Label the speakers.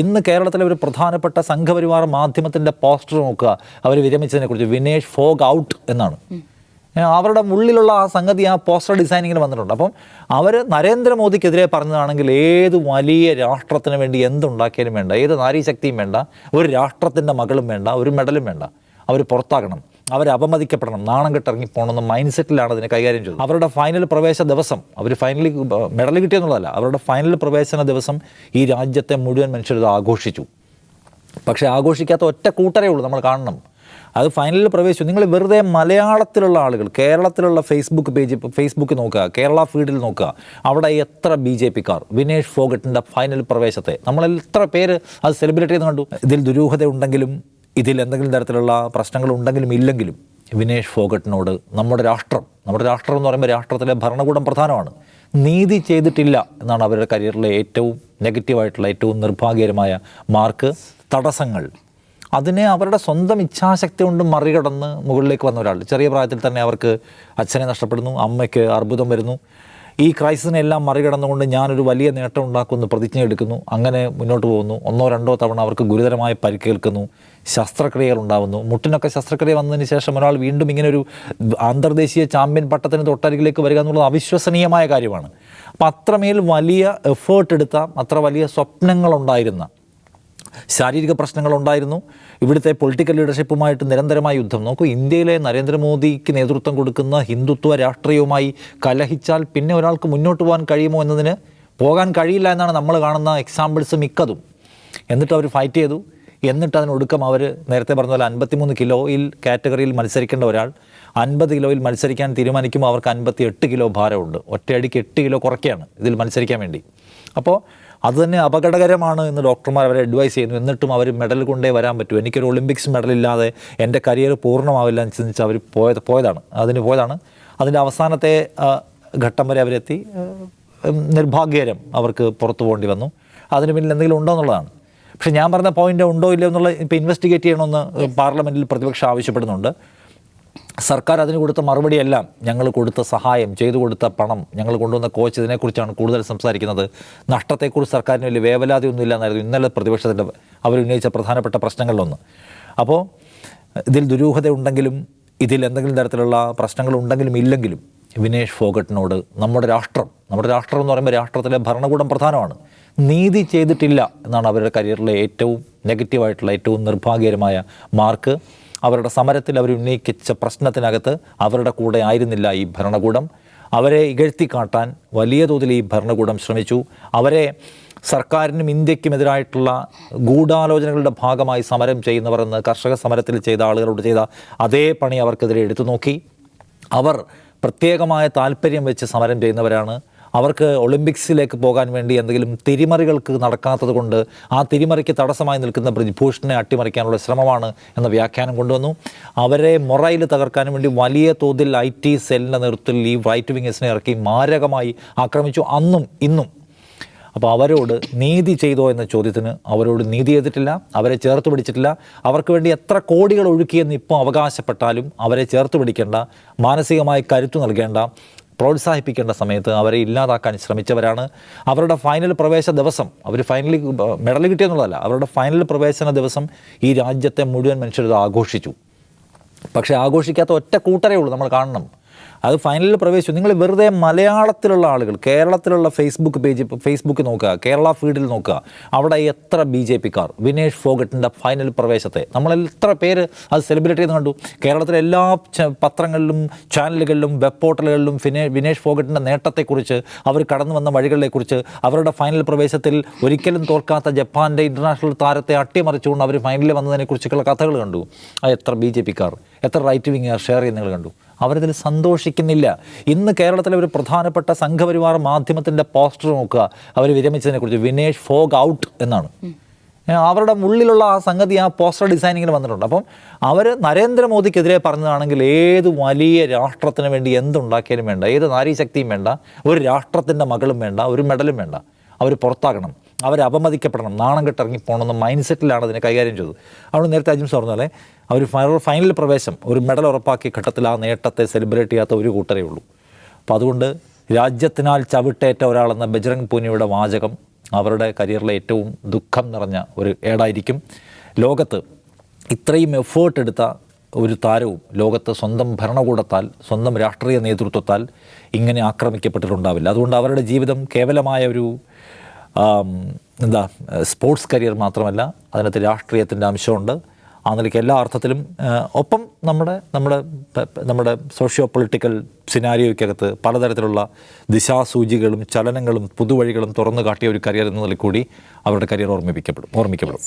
Speaker 1: ഇന്ന് കേരളത്തിലെ ഒരു പ്രധാനപ്പെട്ട സംഘപരിവാർ മാധ്യമത്തിന്റെ പോസ്റ്റർ നോക്കുക. അവർ വിരമിച്ചതിനെക്കുറിച്ച് വിനേഷ് ഫോഗ് ഔട്ട് എന്നാണ്. അവരുടെ ഉള്ളിലുള്ള ആ സംഗതി ആ പോസ്റ്റർ ഡിസൈനിങ്ങിൽ വന്നിട്ടുണ്ട്. അപ്പം അവർ നരേന്ദ്രമോദിക്കെതിരെ പറഞ്ഞതാണെങ്കിൽ ഏത് വലിയ രാഷ്ട്രത്തിന് വേണ്ടി എന്തുണ്ടാക്കിയാലും വേണ്ട ഏത് നാരീശക്തിയും വേണ്ട ഒരു രാഷ്ട്രത്തിന്റെ മകളും വേണ്ട ഒരു മെഡലും വേണ്ട അവർ പുറത്താകണം. അവർ അപമതിക്കപ്പെടണം നാണം കെട്ടിറങ്ങി പോകണമെന്ന മൈൻഡ് സെറ്റിലാണ് അതിനെ കൈകാര്യം ചെയ്തത്. അവരുടെ ഫൈനൽ പ്രവേശ ദിവസം അവർ ഫൈനലി മെഡൽ കിട്ടിയെന്നുള്ളതല്ല അവരുടെ ഫൈനൽ പ്രവേശന ദിവസം ഈ രാജ്യത്തെ മുഴുവൻ മനുഷ്യർ ഇത് ആഘോഷിച്ചു. പക്ഷേ ആഘോഷിക്കാത്ത ഒറ്റ കൂട്ടരേ ഉള്ളൂ നമ്മൾ കാണണം. അത് ഫൈനലിൽ പ്രവേശിച്ചു. നിങ്ങൾ വെറുതെ മലയാളത്തിലുള്ള ആളുകൾ കേരളത്തിലുള്ള ഫേസ്ബുക്ക് പേജ് ഫേസ്ബുക്ക് നോക്കുക കേരള ഫീഡിൽ നോക്കുക അവിടെ എത്ര ബി ജെ പിക്കാർ വിനേഷ് ഫോഗട്ടിന്റെ ഫൈനൽ പ്രവേശത്തെ നമ്മൾ എത്ര പേര് അത് സെലിബ്രേറ്റ് ചെയ്ത് കണ്ടു? ഇതിൽ ദുരൂഹത ഉണ്ടെങ്കിലും ഇതിൽ എന്തെങ്കിലും തരത്തിലുള്ള പ്രശ്നങ്ങളുണ്ടെങ്കിലും ഇല്ലെങ്കിലും വിനേഷ് ഫോഗട്ടിനോട് നമ്മുടെ രാഷ്ട്രം നമ്മുടെ രാഷ്ട്രം എന്ന് പറയുമ്പോൾ രാഷ്ട്രത്തിലെ ഭരണകൂടം പ്രധാനമാണ്. നീതി ചെയ്തിട്ടില്ല എന്നാണ് അവരുടെ കരിയറിലെ ഏറ്റവും നെഗറ്റീവായിട്ടുള്ള ഏറ്റവും നിർഭാഗ്യകരമായ മാർക്ക് തടസ്സങ്ങൾ. അതിനെ അവരുടെ സ്വന്തം ഇച്ഛാശക്തി കൊണ്ട് മറികടന്ന് മുകളിലേക്ക് വന്ന ഒരാൾ ചെറിയ പ്രായത്തിൽ തന്നെ അവർക്ക് അച്ഛനെ നഷ്ടപ്പെടുന്നു അമ്മയ്ക്ക് അർബുദം വരുന്നു. ഈ ക്രൈസിനെല്ലാം മറികടന്നുകൊണ്ട് ഞാനൊരു വലിയ നേട്ടം ഉണ്ടാക്കുമെന്ന് പ്രതിജ്ഞ എടുക്കുന്നു അങ്ങനെ മുന്നോട്ട് പോകുന്നു. ഒന്നോ രണ്ടോ തവണ അവർക്ക് ഗുരുതരമായ പരിക്കേൽക്കുന്നു ശസ്ത്രക്രിയകൾ ഉണ്ടാവുന്നു. മുട്ടിനൊക്കെ ശസ്ത്രക്രിയ വന്നതിന് ശേഷം ഒരാൾ വീണ്ടും ഇങ്ങനെ ഒരു അന്തർദേശീയ ചാമ്പ്യൻ പട്ടത്തിന് തൊട്ടരികിലേക്ക് വരിക എന്നുള്ളത് അവിശ്വസനീയമായ കാര്യമാണ്. അപ്പം അത്രമേൽ വലിയ എഫേർട്ട് എടുത്ത അത്ര വലിയ സ്വപ്നങ്ങളുണ്ടായിരുന്ന ശാരീരിക പ്രശ്നങ്ങളുണ്ടായിരുന്നു. ഇവിടുത്തെ പൊളിറ്റിക്കൽ ലീഡർഷിപ്പുമായിട്ട് നിരന്തരമായ യുദ്ധം. നോക്കൂ ഇന്ത്യയിലെ നരേന്ദ്രമോദിക്ക് നേതൃത്വം കൊടുക്കുന്ന ഹിന്ദുത്വ രാഷ്ട്രീയവുമായി കലഹിച്ചാൽ പിന്നെ ഒരാൾക്ക് മുന്നോട്ട് പോകാൻ കഴിയുമോ എന്നതിന് പോകാൻ കഴിയില്ല എന്നാണ് നമ്മൾ കാണുന്ന എക്സാമ്പിൾസ് മിക്കതും. എന്നിട്ട് അവർ ഫൈറ്റ് ചെയ്തു. എന്നിട്ട് അതിനൊടുക്കം അവർ നേരത്തെ പറഞ്ഞ പോലെ അൻപത്തിമൂന്ന് കിലോയിൽ കാറ്റഗറിയിൽ മത്സരിക്കേണ്ട ഒരാൾ അൻപത് കിലോയിൽ മത്സരിക്കാൻ തീരുമാനിക്കുമ്പോൾ അവർക്ക് അൻപത്തി എട്ട് കിലോ ഭാരമുണ്ട്. ഒറ്റയടിക്ക് എട്ട് കിലോ കുറയ്ക്കുകയാണ് ഇതിൽ മത്സരിക്കാൻ വേണ്ടി. അപ്പോൾ അത് തന്നെ അപകടകരമാണ് എന്ന് ഡോക്ടർമാർ അവരെ അഡ്വൈസ് ചെയ്യുന്നു. എന്നിട്ടും അവർ മെഡൽ കൊണ്ടേ വരാൻ പറ്റും. എനിക്കൊരു ഒളിമ്പിക്സ് മെഡൽ ഇല്ലാതെ എന്റെ കരിയർ പൂർണമാവില്ല എന്ന് ചിന്തിച്ച് അവർ പോയത് പോയതാണ്. അതിന് പോയതാണ്. അതിന്റെ അവസാനത്തെ ഘട്ടം വരെ അവരെത്തി. നിർഭാഗ്യകരം അവർക്ക് പുറത്തു പോകേണ്ടി വന്നു. അതിന് പിന്നിൽ എന്തെങ്കിലും ഉണ്ടോ എന്നുള്ളതാണ്. പക്ഷേ ഞാൻ പറഞ്ഞ പോയിന്റ് ഉണ്ടോ ഇല്ലയോ എന്നുള്ള ഇപ്പോൾ ഇൻവെസ്റ്റിഗേറ്റ് ചെയ്യണമെന്ന് പാർലമെന്റിൽ പ്രതിപക്ഷം ആവശ്യപ്പെടുന്നുണ്ട്. സർക്കാർ അതിന് കൊടുത്ത മറുപടിയെല്ലാം ഞങ്ങൾ കൊടുത്ത സഹായം ചെയ്തു കൊടുത്ത പണം ഞങ്ങൾ കൊണ്ടുവന്ന കോച്ച് ഇതിനെക്കുറിച്ചാണ് കൂടുതൽ സംസാരിക്കുന്നത്. നഷ്ടത്തെക്കുറിച്ച് സർക്കാരിന് വലിയ വേവലാതി ഒന്നും ഇല്ലെന്നായിരുന്നു ഇന്നലെ പ്രതിപക്ഷത്തിന്റെ അവർ ഉന്നയിച്ച പ്രധാനപ്പെട്ട പ്രശ്നങ്ങളിലൊന്ന്. അപ്പോൾ ഇതിൽ ദുരൂഹത ഉണ്ടെങ്കിലും ഇതിൽ എന്തെങ്കിലും തരത്തിലുള്ള പ്രശ്നങ്ങൾ ഉണ്ടെങ്കിലും ഇല്ലെങ്കിലും വിനേഷ് ഫോഗട്ടിനോട് നമ്മുടെ രാഷ്ട്രം നമ്മുടെ രാഷ്ട്രം എന്ന് പറയുമ്പോൾ രാഷ്ട്രത്തിലെ ഭരണകൂടം പ്രധാനമാണ്. നീതി ചെയ്തിട്ടില്ല എന്നാണ് അവരുടെ കരിയറിലെ ഏറ്റവും നെഗറ്റീവായിട്ടുള്ള ഏറ്റവും നിർഭാഗ്യകരമായ മാർക്ക്. അവരുടെ സമരത്തിൽ അവർ ഉന്നയിച്ച പ്രശ്നത്തിനകത്ത് അവരുടെ കൂടെ ആയിരുന്നില്ല ഈ ഭരണകൂടം. അവരെ ഇകഴ്ത്തി കാട്ടാൻ വലിയ തോതിൽ ഈ ഭരണകൂടം ശ്രമിച്ചു. അവരെ സർക്കാരിനും ഇന്ത്യക്കുമെതിരായിട്ടുള്ള ഗൂഢാലോചനകളുടെ ഭാഗമായി സമരം ചെയ്യുന്നവർ എന്ന് കർഷക സമരത്തിൽ ചെയ്ത ആളുകളോട് ചെയ്ത അതേ പണി അവർക്കെതിരെ എടുത്തു നോക്കി. അവർ പ്രത്യേകമായ താല്പര്യം വെച്ച് സമരം ചെയ്യുന്നവരാണ് അവർക്ക് ഒളിമ്പിക്സിലേക്ക് പോകാൻ വേണ്ടി എന്തെങ്കിലും തിരിമറികൾക്ക് നടക്കാത്തത് കൊണ്ട് ആ തിരിമറിക്ക് തടസ്സമായി നിൽക്കുന്ന ബ്രിജ്ഭൂഷണെ അട്ടിമറിക്കാനുള്ള ശ്രമമാണ് എന്ന വ്യാഖ്യാനം കൊണ്ടുവന്നു. അവരെ മൊറയിൽ തകർക്കാനും വേണ്ടി വലിയ തോതിൽ ഐ ടി സെല്ലിന്റെ നേതൃത്വത്തിൽ ഈ റൈറ്റ് വിങ്ങേഴ്സിനെ ഇറക്കി മാരകമായി ആക്രമിച്ചു. അന്നും ഇന്നും. അപ്പോൾ അവരോട് നീതി ചെയ്തോ എന്ന ചോദ്യത്തിന് അവരോട് നീതി ചെയ്തിട്ടില്ല അവരെ ചേർത്ത് പിടിച്ചിട്ടില്ല. അവർക്ക് വേണ്ടി എത്ര കോടികൾ ഒഴുക്കിയെന്ന് ഇപ്പോൾ അവകാശപ്പെട്ടാലും അവരെ ചേർത്ത് പിടിക്കേണ്ട മാനസികമായി കരുത്തു നൽകേണ്ട പ്രോത്സാഹിപ്പിക്കേണ്ട സമയത്ത് അവരെ ഇല്ലാതാക്കാൻ ശ്രമിച്ചവരാണ്. അവരുടെ ഫൈനൽ പ്രവേശന ദിവസം അവർ ഫൈനലി മെഡൽ കിട്ടിയെന്നുള്ളതല്ല അവരുടെ ഫൈനൽ പ്രവേശന ദിവസം ഈ രാജ്യത്തെ മുഴുവൻ മനുഷ്യരത് ആഘോഷിച്ചു. പക്ഷേ ആഘോഷിക്കാത്ത ഒറ്റ കൂട്ടരേ ഉള്ളൂ നമ്മൾ കാണണം. അത് ഫൈനലിൽ പ്രവേശിച്ചു. നിങ്ങൾ വെറുതെ മലയാളത്തിലുള്ള ആളുകൾ കേരളത്തിലുള്ള ഫേസ്ബുക്ക് പേജ് ഫേസ്ബുക്ക് നോക്കുക കേരള ഫീഡിൽ നോക്കുക അവിടെ എത്ര ബി ജെ പിക്കാർ വിനേഷ് ഫോഗട്ടിന്റെ ഫൈനൽ പ്രവേശത്തെ. നമ്മൾ എത്ര പേര് അത് സെലിബ്രേറ്റ് ചെയ്ത് കണ്ടു. കേരളത്തിലെ എല്ലാ പത്രങ്ങളിലും ചാനലുകളിലും വെബ് പോർട്ടലുകളിലും ഫിനേ വിനേഷ് ഫോഗട്ടിന്റെ നേട്ടത്തെക്കുറിച്ച് അവർ കടന്നു വന്ന വഴികളെക്കുറിച്ച് അവരുടെ ഫൈനൽ പ്രവേശത്തിൽ ഒരിക്കലും തോൽക്കാത്ത ജപ്പാന്റെ ഇന്റർനാഷണൽ താരത്തെ അട്ടിമറിച്ചുകൊണ്ട് അവർ ഫൈനലിൽ വന്നതിനെക്കുറിച്ചൊക്കെയുള്ള കഥകൾ കണ്ടു. അത് എത്ര ബി ജെ പിക്കാർ എത്ര റൈറ്റ് വിങ്ങുകാർ ഷെയർ ചെയ്യുന്നത് കണ്ടു. അവരിതിൽ സന്തോഷിക്കുന്നില്ല. ഇന്ന് കേരളത്തിലെ ഒരു പ്രധാനപ്പെട്ട സംഘപരിവാർ മാധ്യമത്തിന്റെ പോസ്റ്റർ നോക്കുക. അവർ വിരമിച്ചതിനെക്കുറിച്ച് വിനേഷ് ഫോഗ് ഔട്ട് എന്നാണ്. അവരുടെ ഉള്ളിലുള്ള ആ സംഗതി ആ പോസ്റ്റർ ഡിസൈനിങ്ങിൽ വന്നിട്ടുണ്ട്. അപ്പം അവർ നരേന്ദ്രമോദിക്കെതിരെ പറഞ്ഞതാണെങ്കിൽ ഏത് വലിയ രാഷ്ട്രത്തിന് വേണ്ടി എന്തുണ്ടാക്കിയാലും വേണ്ട ഏത് നാരീശക്തിയും വേണ്ട ഒരു രാഷ്ട്രത്തിന്റെ മകളും വേണ്ട ഒരു മെഡലും വേണ്ട അവർ പുറത്താകണം. അവർ അപമതിക്കപ്പെടണം നാണം കെട്ടിറങ്ങി പോകണമെന്ന മൈൻഡ് സെറ്റിലാണ് അതിനെ കൈകാര്യം ചെയ്തത്. അവിടെ നേരത്തെ അജിംസ് പറഞ്ഞാൽ അവർ ഫൈനൽ പ്രവേശം ഒരു മെഡൽ ഉറപ്പാക്കിയ ഘട്ടത്തിൽ ആ നേട്ടത്തെ സെലിബ്രേറ്റ് ചെയ്യാത്ത ഒരു കൂട്ടരേ ഉള്ളൂ. അപ്പോൾ അതുകൊണ്ട് രാജ്യത്തിനാൽ ചവിട്ടേറ്റ ഒരാളെന്ന ബജ്രംഗ് പൂനിയുടെ വാചകം അവരുടെ കരിയറിലെ ഏറ്റവും ദുഃഖം നിറഞ്ഞ ഒരു ഏടായിരിക്കും. ലോകത്ത് ഇത്രയും എഫേർട്ട് എടുത്ത ഒരു താരവും ലോകത്ത് സ്വന്തം ഭരണകൂടത്താൽ സ്വന്തം രാഷ്ട്രീയ നേതൃത്വത്താൽ ഇങ്ങനെ ആക്രമിക്കപ്പെട്ടിട്ടുണ്ടാവില്ല. അതുകൊണ്ട് അവരുടെ ജീവിതം കേവലമായ ഒരു എന്താ സ്പോർട്സ് കരിയർ മാത്രമല്ല അതിനകത്ത് രാഷ്ട്രീയത്തിന്റെ അംശമുണ്ട്. ആ നിലയ്ക്ക് എല്ലാ അർത്ഥത്തിലും ഒപ്പം നമ്മുടെ നമ്മുടെ നമ്മുടെ സോഷ്യോ പൊളിറ്റിക്കൽ സിനാരിയോയ്ക്കകത്ത് പലതരത്തിലുള്ള ദിശാസൂചികളും ചലനങ്ങളും പുതുവഴികളും തുറന്നു കാട്ടിയ ഒരു കരിയർ എന്ന നിലയിൽ കൂടി അവരുടെ കരിയർ ഓർമ്മിപ്പിക്കപ്പെടും ഓർമ്മിക്കപ്പെടും.